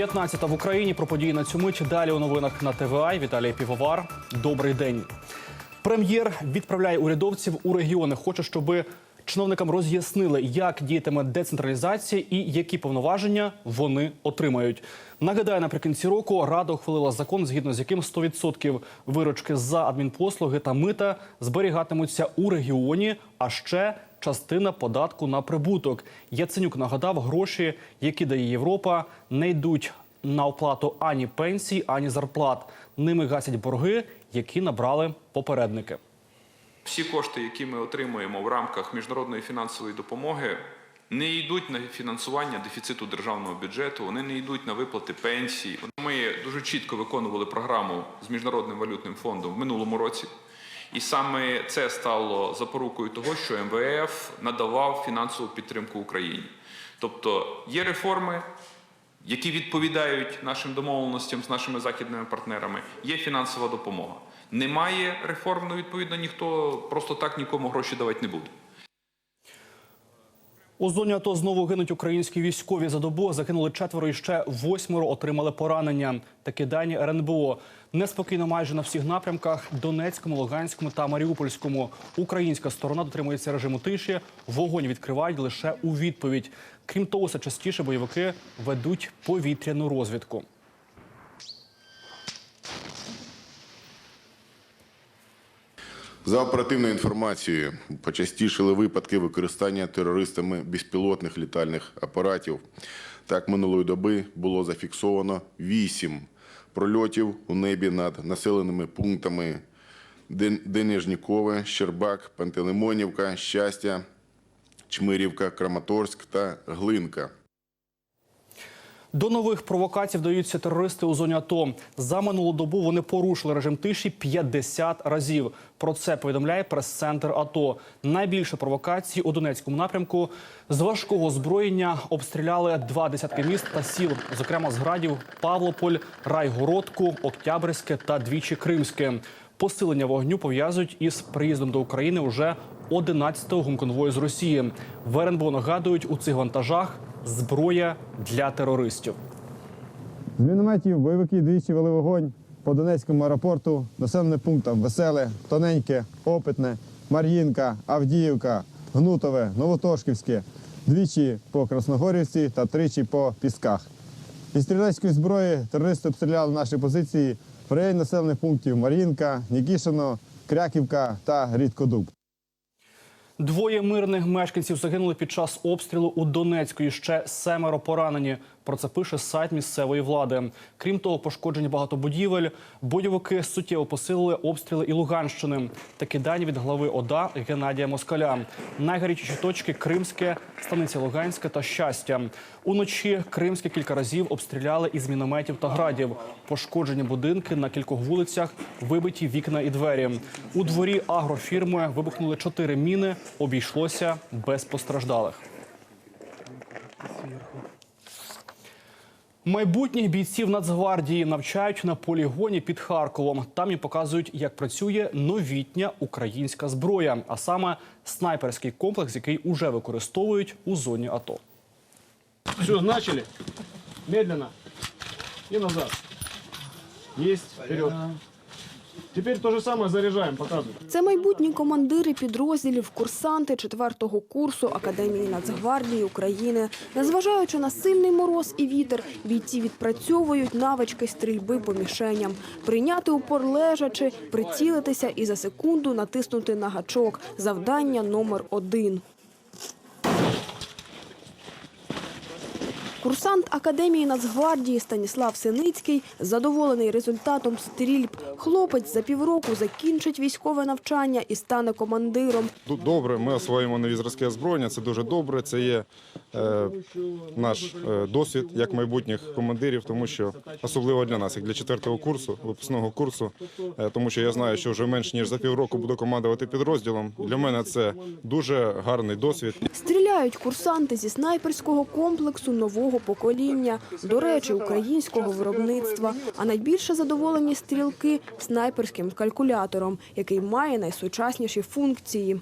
15 в Україні про події на цю мить. Далі у новинах на ТВА. Віталій Півовар. Добрий день. Прем'єр відправляє урядовців у регіони. Хоче, щоб чиновникам роз'яснили, як діятиме децентралізація і які повноваження вони отримають. Нагадаю, наприкінці року рада ухвалила закон, згідно з яким 100% виручки за адмінпослуги та мита зберігатимуться у регіоні, а ще частина податку на прибуток. Яценюк нагадав, гроші, які дає Європа, не йдуть на оплату ані пенсій, ані зарплат. Ними гасять борги, які набрали попередники. Всі кошти, які ми отримуємо в рамках міжнародної фінансової допомоги, не йдуть на фінансування дефіциту державного бюджету, вони не йдуть на виплати пенсій. Ми дуже чітко виконували програму з міжнародним валютним фондом в минулому році. І саме це стало запорукою того, що МВФ надавав фінансову підтримку Україні. Тобто є реформи, які відповідають нашим домовленостям з нашими західними партнерами, є фінансова допомога. Немає реформ, ну відповідно ніхто просто так нікому гроші давати не буде. У зоні АТО знову гинуть українські військові. За добу загинули четверо і ще восьмеро отримали поранення. Такі дані РНБО. Неспокійно майже на всіх напрямках Донецькому, Луганському та Маріупольському. Українська сторона дотримується режиму тиші. Вогонь відкривають лише у відповідь. Крім того, все частіше бойовики ведуть повітряну розвідку. За оперативною інформацією, почастішили випадки використання терористами безпілотних літальних апаратів. Так, минулої доби було зафіксовано вісім прольотів у небі над населеними пунктами Ден- Денежнікове, Щербак, Пантелеймонівка, Щастя, Чмирівка, Краматорськ та Глинка. До нових провокацій вдаються терористи у зоні АТО. За минулу добу вони порушили режим тиші 50 разів. Про це повідомляє прес-центр АТО. Найбільше провокацій у Донецькому напрямку з важкого озброєння обстріляли два десятки міст та сіл, зокрема з градів Павлополь, Райгородку, Октябрьське та двічі Кримське. Посилення вогню пов'язують із приїздом до України уже 11-го гумконвою з Росії. В РНБО нагадують у цих вантажах зброя для терористів. З мінометів бойовики двічі вели вогонь по Донецькому аеропорту, населеним пунктам Веселе, Тоненьке, Опитне, Мар'їнка, Авдіївка, Гнутове, Новотошківське, двічі по Красногорівці та тричі по Пісках. Із стрілецької зброї терористи обстріляли наші позиції в районі населених пунктів Мар'їнка, Нікішино, Кряківка та Рідкодуб. Двоє мирних мешканців загинули під час обстрілу у Донецьку. І ще семеро поранені. Про це пише сайт місцевої влади. Крім того, пошкоджені багато будівель. Бойовики суттєво посилили обстріли і Луганщини. Такі дані від глави ОДА Геннадія Москаля. Найгарячіші точки Кримське, станиця Луганська та щастя. Уночі Кримське кілька разів обстріляли із мінометів та градів. Пошкоджені будинки на кількох вулицях, вибиті вікна і двері. У дворі агрофірми вибухнули чотири міни. Обійшлося без постраждалих. Майбутніх бійців Нацгвардії навчають на полігоні під Харковом. Там і показують, як працює новітня українська зброя, а саме снайперський комплекс, який уже використовують у зоні АТО. Все, начали. Медленно. і назад. Есть. Вперед. Теперь то же самое заряжаем, показывай. Це майбутні командири підрозділів, курсанти четвертого курсу Академії Нацгвардії України. Незважаючи на сильний мороз і вітер, бійці відпрацьовують навички стрільби по мішеням, прийняти упор лежачи, прицілитися і за секунду натиснути на гачок. Завдання номер один. Курсант Академії Нацгвардії Станіслав Синицький задоволений результатом стрільб. Хлопець за півроку закінчить військове навчання і стане командиром. Добре, ми освоїмо нові зразки озброєння. Це дуже добре. Це є наш е, досвід як майбутніх командирів, тому що особливо для нас, як для четвертого курсу, випускного курсу, е, тому що я знаю, що вже менш ніж за півроку буду командувати підрозділом. Для мене це дуже гарний досвід. Стріляють курсанти зі снайперського комплексу нового покоління, до речі, українського виробництва. А найбільше задоволені стрілки снайперським калькулятором, який має найсучасніші функції.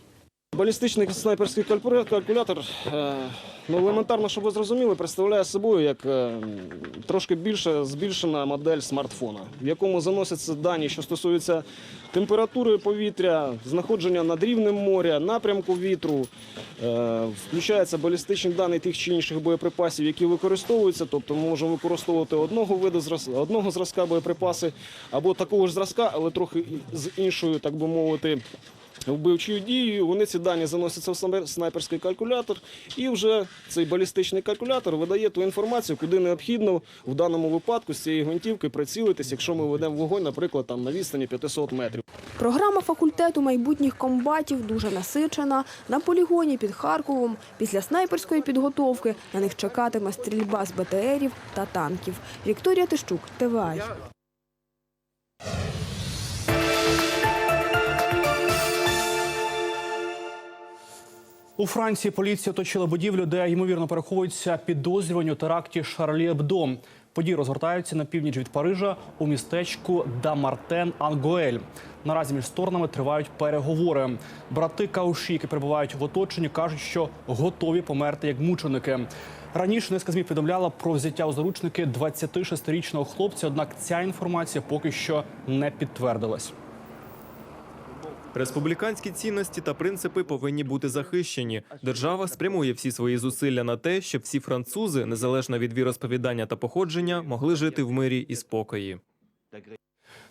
Балістичний снайперський калькуля- калькулятор, е, ну, елементарно, щоб ви зрозуміли, представляє собою як е, трошки більше збільшена модель смартфона, в якому заносяться дані, що стосуються температури повітря, знаходження над рівнем моря, напрямку вітру, е, включаються балістичні дані тих чи інших боєприпасів, які використовуються. Тобто ми можемо використовувати одного виду одного зразка боєприпаси або такого ж зразка, але трохи з іншою, так би мовити, вбивчою дією. Вони ці дані заносяться в снайперський калькулятор, і вже цей балістичний калькулятор видає ту інформацію, куди необхідно в даному випадку з цієї гвинтівки прицілитись, якщо ми ведемо вогонь, наприклад, там на відстані 500 метрів. Програма факультету майбутніх комбатів дуже насичена. На полігоні під Харковом після снайперської підготовки на них чекатиме стрільба з БТРів та танків. Вікторія Тищук, ТВА. У Франції поліція оточила будівлю, де ймовірно переховуються підозрювані у теракті Шарлі Ебдо. Події розгортаються на північ від Парижа у містечку Дамартен Ангоель. Наразі між сторонами тривають переговори. Брати Кауші, які перебувають в оточенні, кажуть, що готові померти як мученики. Раніше низка ЗМІ повідомляла про взяття у заручники 26-річного хлопця. Однак ця інформація поки що не підтвердилась. Республіканські цінності та принципи повинні бути захищені. Держава спрямує всі свої зусилля на те, щоб всі французи, незалежно від віросповідання та походження, могли жити в мирі і спокої.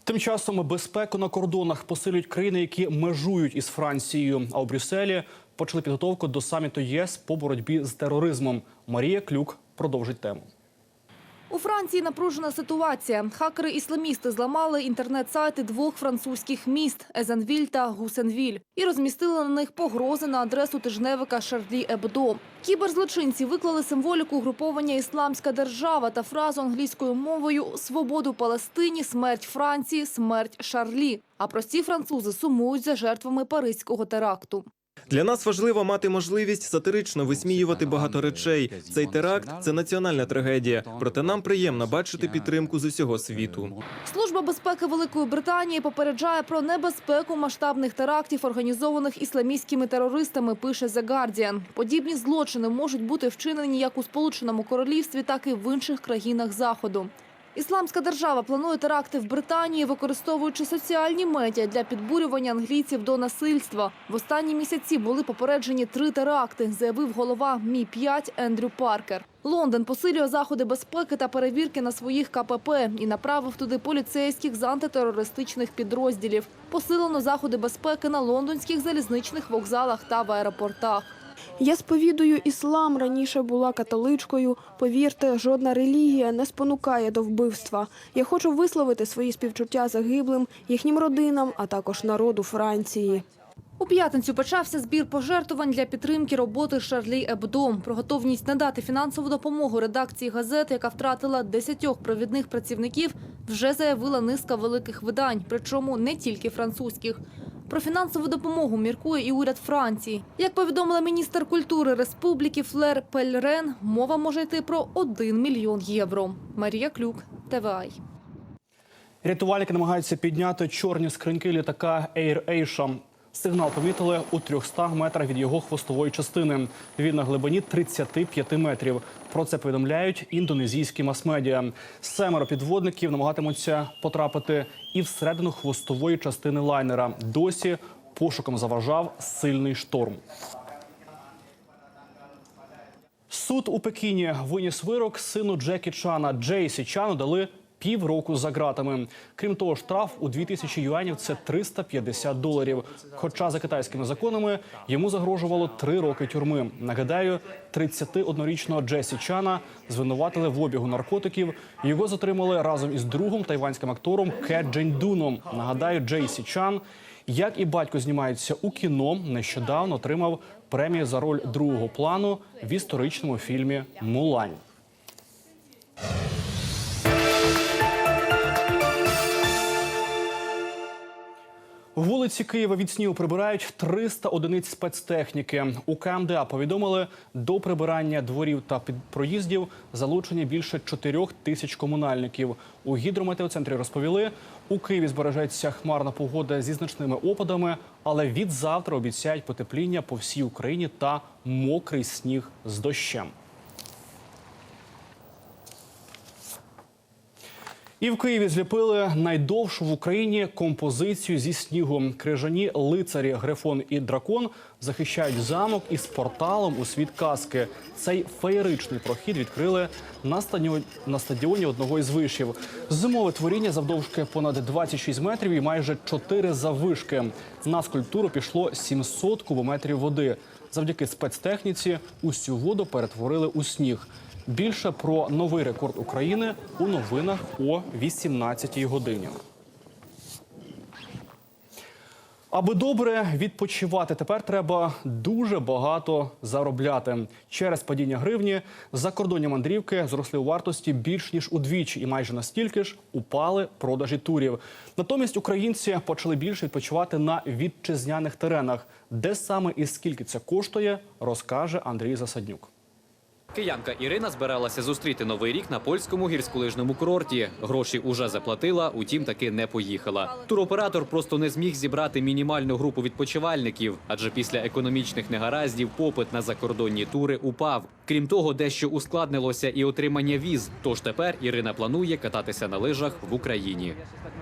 Тим часом безпеку на кордонах посилюють країни, які межують із Францією. А у Брюсселі почали підготовку до саміту ЄС по боротьбі з тероризмом. Марія Клюк продовжить тему. У Франції напружена ситуація. Хакери-ісламісти зламали інтернет-сайти двох французьких міст – Езенвіль та Гусенвіль і розмістили на них погрози на адресу тижневика Шарлі Ебдо. Кіберзлочинці виклали символіку угруповання «Ісламська держава» та фразу англійською мовою «Свободу Палестині, смерть Франції, смерть Шарлі». А прості французи сумують за жертвами паризького теракту. Для нас важливо мати можливість сатирично висміювати багато речей. Цей теракт це національна трагедія. Проте нам приємно бачити підтримку з усього світу. Служба безпеки Великої Британії попереджає про небезпеку масштабних терактів, організованих ісламістськими терористами, пише The Guardian. Подібні злочини можуть бути вчинені як у Сполученому Королівстві, так і в інших країнах Заходу. Ісламська держава планує теракти в Британії, використовуючи соціальні медіа для підбурювання англійців до насильства. В останні місяці були попереджені три теракти, заявив голова Мі 5 Ендрю Паркер. Лондон посилює заходи безпеки та перевірки на своїх КПП і направив туди поліцейських з антитерористичних підрозділів. Посилено заходи безпеки на лондонських залізничних вокзалах та в аеропортах. Я сповідую іслам, раніше була католичкою. Повірте, жодна релігія не спонукає до вбивства. Я хочу висловити свої співчуття загиблим, їхнім родинам, а також народу Франції. У п'ятницю почався збір пожертвувань для підтримки роботи Шарлі Ебдо. Про готовність надати фінансову допомогу редакції газети, яка втратила десятьох провідних працівників, вже заявила низка великих видань, причому не тільки французьких. Про фінансову допомогу міркує і уряд Франції. Як повідомила міністр культури республіки Флер Пельрен, мова може йти про 1 мільйон євро. Марія Клюк, ТВАЙ. Рятувальники намагаються підняти чорні скриньки літака Air Asia. Сигнал помітили у 300 метрах від його хвостової частини. Він на глибині 35 метрів. Про це повідомляють індонезійські мас-медіа. Семеро підводників намагатимуться потрапити і всередину хвостової частини лайнера. Досі пошуком заважав сильний шторм. Суд у Пекіні виніс вирок сину Джекі Чана. Джейсі Чану дали півроку за ґратами. Крім того, штраф у 2000 юанів – це 350 доларів. Хоча за китайськими законами йому загрожувало три роки тюрми. Нагадаю, 31-річного Джесі Чана звинуватили в обігу наркотиків. Його затримали разом із другом тайванським актором Ке Джейндуном. Нагадаю, Джейсі Чан – як і батько знімається у кіно, нещодавно отримав премію за роль другого плану в історичному фільмі Мулань. Вулиці Києва від снігу прибирають 300 одиниць спецтехніки. У КМДА повідомили, до прибирання дворів та проїздів залучені більше 4 тисяч комунальників. У гідрометеоцентрі розповіли, у Києві збережеться хмарна погода зі значними опадами, але від завтра обіцяють потепління по всій Україні та мокрий сніг з дощем. І в Києві зліпили найдовшу в Україні композицію зі снігу. Крижані лицарі Грифон і Дракон захищають замок із порталом у світ казки. Цей феєричний прохід відкрили на стадіоні, на стадіоні одного із вишів. Зимове творіння завдовжки понад 26 метрів і майже 4 заввишки. На скульптуру пішло 700 кубометрів води. Завдяки спецтехніці усю воду перетворили у сніг. Більше про новий рекорд України у новинах о 18-й годині. Аби добре відпочивати, тепер треба дуже багато заробляти. Через падіння гривні закордонні мандрівки зросли у вартості більш ніж удвічі, і майже настільки ж упали продажі турів. Натомість українці почали більше відпочивати на вітчизняних теренах. Де саме і скільки це коштує, розкаже Андрій Засаднюк. Киянка Ірина збиралася зустріти новий рік на польському гірськолижному курорті. Гроші уже заплатила, утім таки не поїхала. Туроператор просто не зміг зібрати мінімальну групу відпочивальників, адже після економічних негараздів попит на закордонні тури упав. Крім того, дещо ускладнилося і отримання віз. Тож тепер Ірина планує кататися на лижах в Україні.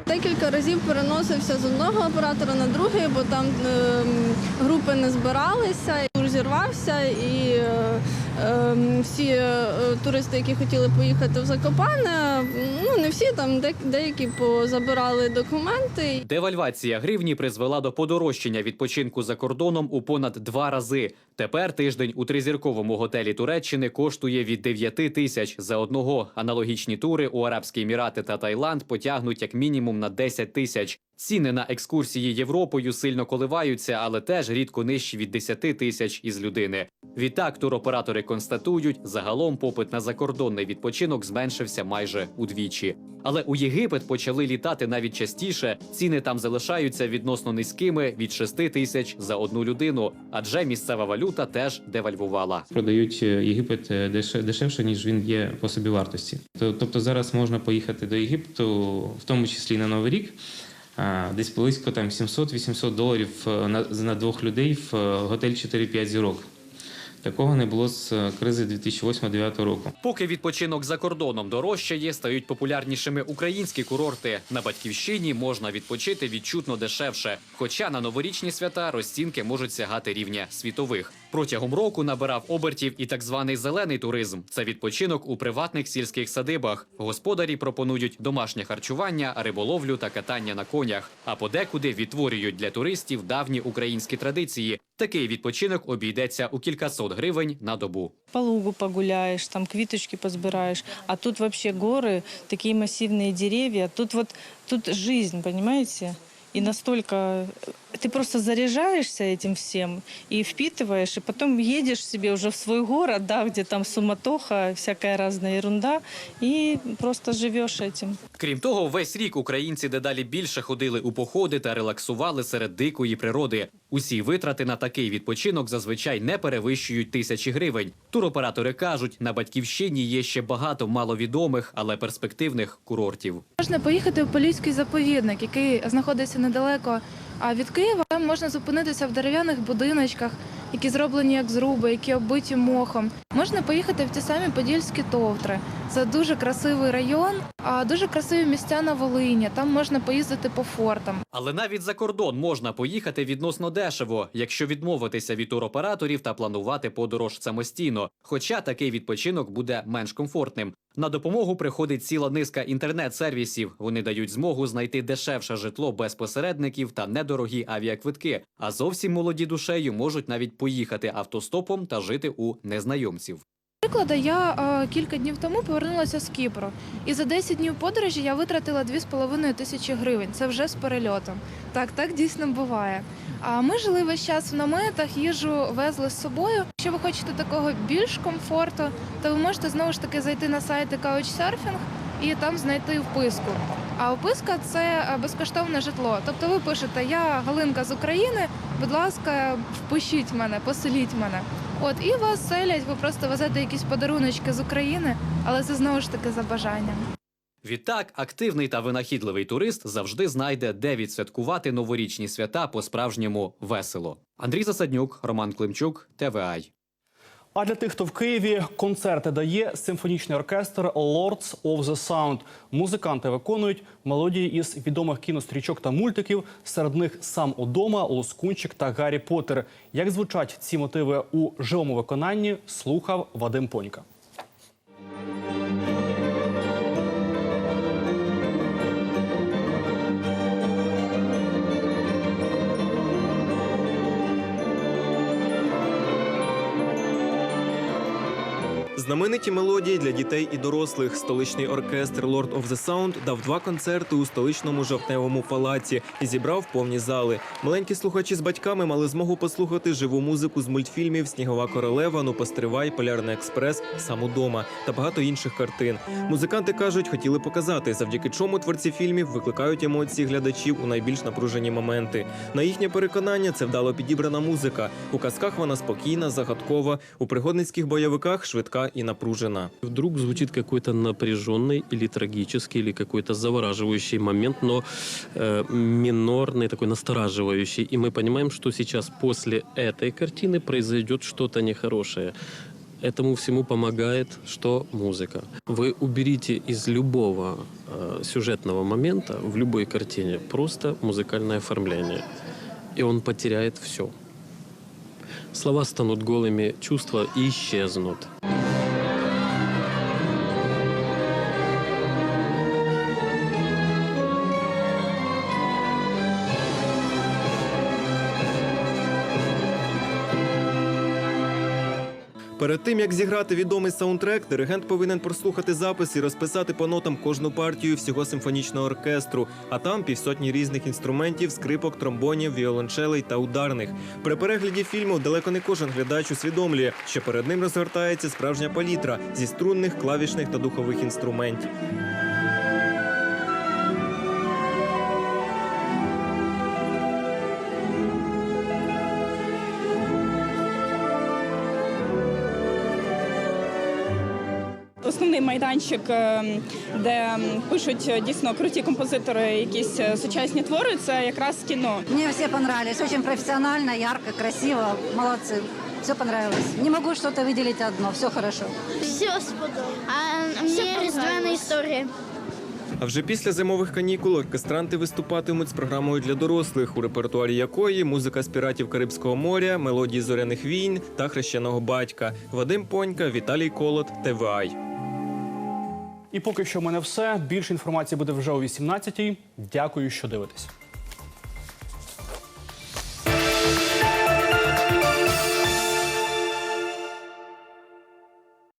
Декілька разів переносився з одного оператора на другий, бо там ем, групи не збиралися, тур зірвався, і е, ем, всі е, туристи, які хотіли поїхати в Закопане, ну не всі там, де- деякі позабирали документи. Девальвація гривні призвела до подорожчання відпочинку за кордоном у понад два рази. Тепер тиждень у тризірковому готелі Туреччини коштує від 9 тисяч за одного. Аналогічні тури у Арабські Емірати та Таїланд потягнуть як мінімум на 10 тисяч. Ціни на екскурсії Європою сильно коливаються, але теж рідко нижчі від 10 тисяч із людини. Відтак туроператори констатують, загалом попит на закордонний відпочинок зменшився майже удвічі. Але у Єгипет почали літати навіть частіше. Ціни там залишаються відносно низькими від 6 тисяч за одну людину, адже місцева валюта теж девальвувала. продають е, Єгипет е, деше- дешевше, ніж він є по собі вартості. Тобто зараз можна поїхати до Єгипту, в тому числі на Новий рік, десь близько там 700-800 доларів е, на, на двох людей в е, готель 4-5 зірок. Такого не було з е, кризи 2008-2009 року. Поки відпочинок за кордоном дорожчає, стають популярнішими українські курорти. На батьківщині можна відпочити відчутно дешевше. Хоча на новорічні свята розцінки можуть сягати рівня світових. Протягом року набирав обертів і так званий зелений туризм. Це відпочинок у приватних сільських садибах. Господарі пропонують домашнє харчування, риболовлю та катання на конях. А подекуди відтворюють для туристів давні українські традиції. Такий відпочинок обійдеться у кількасот гривень на добу. по лугу погуляешь, там квиточки позбираешь. А тут вообще горы, такие массивные деревья. Тут вот тут жизнь, понимаете? И настолько э, ты просто заряжаешься этим всем и впитываешь, и потом едешь себе уже в свой город, да, где там суматоха, всякая разная ерунда, и просто живешь этим. Крім того, весь рік українці дедалі більше ходили у походи та релаксували серед дикої природи. Усі витрати на такий відпочинок зазвичай не перевищують тисячі гривень. Туроператори кажуть, на батьківщині є ще багато маловідомих, але перспективних курортів. Можна поїхати в Поліський заповідник, який знаходиться недалеко від Києва. Там можна зупинитися в дерев'яних будиночках, які зроблені як зруби, які оббиті мохом. Можна поїхати в ті самі Подільські товтри. Це дуже красивий район, а дуже красиві місця на Волині. Там можна поїздити по фортам. Але навіть за кордон можна поїхати відносно дешево, якщо відмовитися від туроператорів та планувати подорож самостійно. Хоча такий відпочинок буде менш комфортним. На допомогу приходить ціла низка інтернет-сервісів. Вони дають змогу знайти дешевше житло без посередників та недорогі авіаквитки. А зовсім молоді душею можуть навіть поїхати автостопом та жити у незнайомців. Прикладу, я е, кілька днів тому повернулася з Кіпру, і за 10 днів подорожі я витратила 2,5 тисячі гривень. Це вже з перельотом. Так, так дійсно буває. А ми жили весь час в наметах, їжу везли з собою. Якщо ви хочете такого більш комфорту, то ви можете знову ж таки зайти на сайти Couchsurfing і там знайти вписку. А вписка це е, безкоштовне житло. Тобто ви пишете Я Галинка з України, будь ласка, впишіть мене, поселіть мене. От і вас селять, ви просто везете якісь подаруночки з України, але це знову ж таки за бажанням. Відтак, активний та винахідливий турист завжди знайде, де відсвяткувати новорічні свята по-справжньому весело. Андрій Засаднюк, Роман Климчук, ТВАЙ. А для тих, хто в Києві, концерти дає симфонічний оркестр Lords of the Sound. Музиканти виконують мелодії із відомих кінострічок та мультиків. Серед них сам удома, Лоскунчик та Гаррі Поттер. Як звучать ці мотиви у живому виконанні, слухав Вадим Понька. Знамениті мелодії для дітей і дорослих. Столичний оркестр Lord of the Sound дав два концерти у столичному жовтневому палаці і зібрав повні зали. Маленькі слухачі з батьками мали змогу послухати живу музику з мультфільмів Снігова королева, Ну постривай, Полярний експрес, Сам удома та багато інших картин. Музиканти кажуть, хотіли показати, завдяки чому творці фільмів викликають емоції глядачів у найбільш напружені моменти. На їхнє переконання, це вдало підібрана музика. У казках вона спокійна, загадкова, у пригодницьких бойовиках швидка і напружена. Вдруг звучит какой-то напряженный или трагический, или какой-то завораживающий момент, но э, минорный, такой настораживающий. И мы понимаем, что сейчас после этой картины произойдет что-то нехорошее. Этому всему помогает что музыка. Вы уберите из любого э, сюжетного момента в любой картине просто музыкальное оформление, и он потеряет все. Слова станут голыми, чувства исчезнут. Перед тим як зіграти відомий саундтрек, диригент повинен прослухати запис і розписати по нотам кожну партію всього симфонічного оркестру. А там півсотні різних інструментів, скрипок, тромбонів, віолончелей та ударних. При перегляді фільму далеко не кожен глядач усвідомлює, що перед ним розгортається справжня палітра зі струнних, клавішних та духових інструментів. Майданчик, е, де пишуть е, дійсно круті композитори, якісь е, сучасні твори, це якраз кіно. Мне все понравились. Очень профессионально, ярко, красиво. Молодцы. Все понравилось. Не могу что-то выделить одно. Все хорошо. Все сподобалось. А мені різдвяна історія. А вже після зимових канікул оркестранти виступатимуть з програмою для дорослих, у репертуарі якої музика з піратів Карибського моря, мелодії зоряних війн та хрещеного батька. Вадим Понька, Віталій Колот, ТВАЙ. І поки що в мене все. Більше інформації буде вже о 18-й. Дякую, що дивитесь.